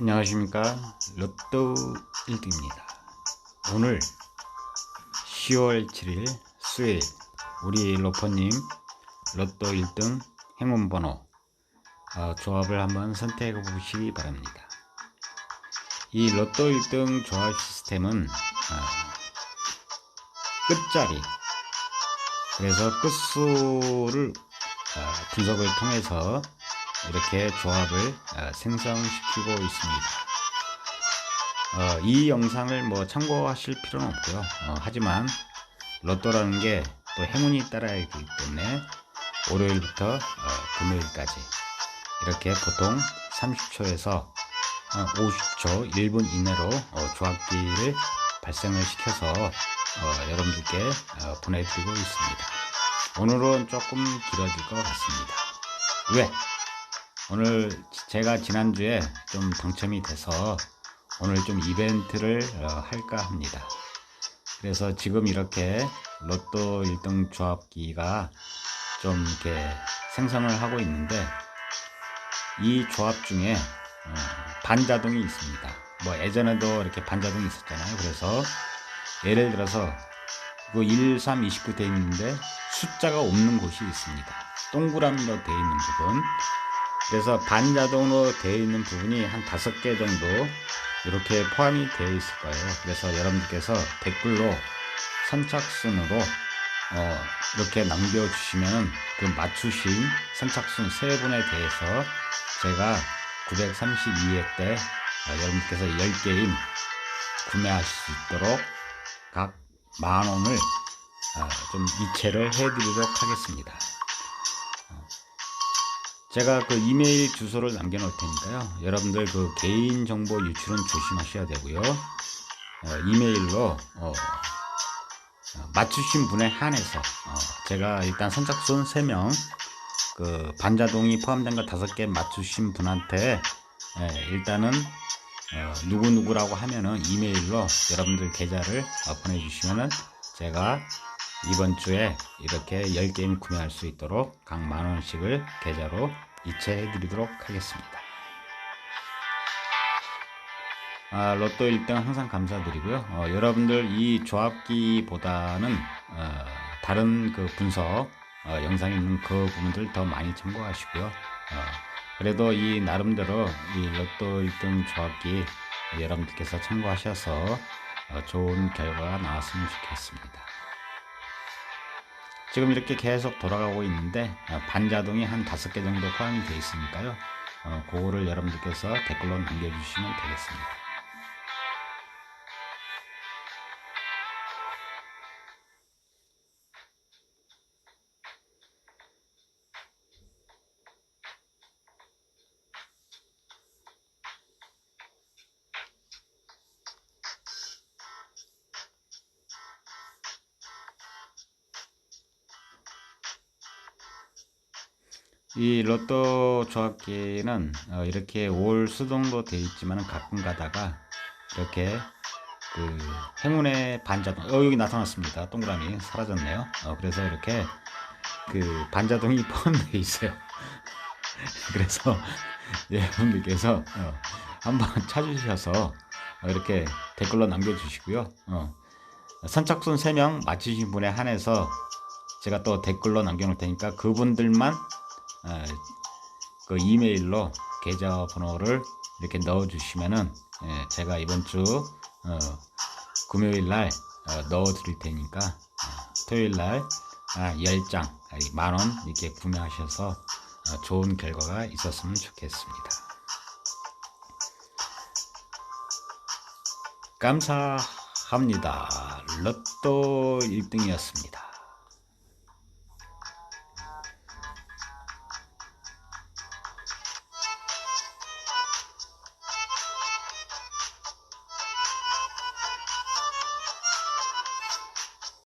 안녕하십니까. 로또 1등입니다. 오늘 10월 7일 수요일 우리 로퍼님 로또 1등 행운번호 어, 조합을 한번 선택해 보시기 바랍니다. 이 로또 1등 조합 시스템은 어, 끝자리 그래서 끝수를 어, 분석을 통해서 이렇게 조합을 어, 생성시키고 있습니다. 어, 이 영상을 뭐 참고하실 필요는 없고요. 어, 하지만 로또라는 게 또 행운이 따라야 되기 때문에 월요일부터 어, 금요일까지 이렇게 보통 30초에서 50초 1분 이내로 어, 조합기를 발생을 시켜서 어, 여러분들께 어, 보내드리고 있습니다. 오늘은 조금 길어질 것 같습니다. 왜? 오늘 제가 지난주에 좀 당첨이 돼서 오늘 좀 이벤트를 어, 할까 합니다. 그래서 지금 이렇게 로또 1등 조합기가 좀 이렇게 생성을 하고 있는데 이 조합 중에 어, 반자동이 있습니다. 뭐 예전에도 이렇게 반자동이 있었잖아요. 그래서 예를 들어서 그 1, 3, 29 되어 있는데 숫자가 없는 곳이 있습니다. 동그라미로 되어 있는 부분. 그래서 반자동으로 되어 있는 부분이 한 다섯 개 정도 이렇게 포함이 되어 있을 거예요. 그래서 여러분들께서 댓글로 선착순으로 어, 이렇게 남겨주시면 그 맞추신 선착순 세 분에 대해서 제가 932회 때 어, 여러분께서 10게임 구매하실 수 있도록 각 만 원을 어, 좀 이체를 해드리도록 하겠습니다. 제가 그 이메일 주소를 남겨놓을 테니까요. 여러분들 그 개인 정보 유출은 조심하셔야 되고요. 어, 이메일로 어, 어, 맞추신 분에 한해서 어, 제가 일단 선착순 3명 그 반자동이 포함된 거 5개 맞추신 분한테 예, 일단은 어, 누구누구라고 하면은 이메일로 여러분들 계좌를 어, 보내주시면은 제가 이번 주에 이렇게 10게임 구매할 수 있도록 각 만원씩을 계좌로 이체해 드리도록 하겠습니다. 아, 로또 1등 항상 감사드리고요. 어, 여러분들 이 조합기보다는 어, 다른 그 분석 어, 영상에 있는 그 부분들 더 많이 참고하시고요. 어, 그래도 이 나름대로 이 로또 1등 조합기 여러분들께서 참고하셔서 어, 좋은 결과가 나왔으면 좋겠습니다. 지금 이렇게 계속 돌아가고 있는데 어, 반자동이 한 다섯 개 정도 포함이 되어 있으니까요. 어, 그거를 여러분들께서 댓글로 남겨주시면 되겠습니다. 이 로또 조합기는 어, 이렇게 올 수동도 되어 있지만 가끔 가다가 이렇게 그 행운의 반자동 어 여기 나타났습니다. 동그라미 사라졌네요. 어, 그래서 이렇게 그 반자동이 포함되어 있어요. 그래서 여러분들께서 어, 한번 찾으셔서 어, 이렇게 댓글로 남겨주시고요. 어, 선착순 3명 맞추신 분에 한해서 제가 또 댓글로 남겨놓을 테니까 그분들만 어, 그 이메일로 계좌 번호를 이렇게 넣어 주시면은 예, 제가 이번 주 어, 금요일 날 어, 넣어 드릴 테니까 어, 토요일 날 아, 10장 만원 이렇게 구매하셔서 어, 좋은 결과가 있었으면 좋겠습니다. 감사합니다. 로또 1등이었습니다.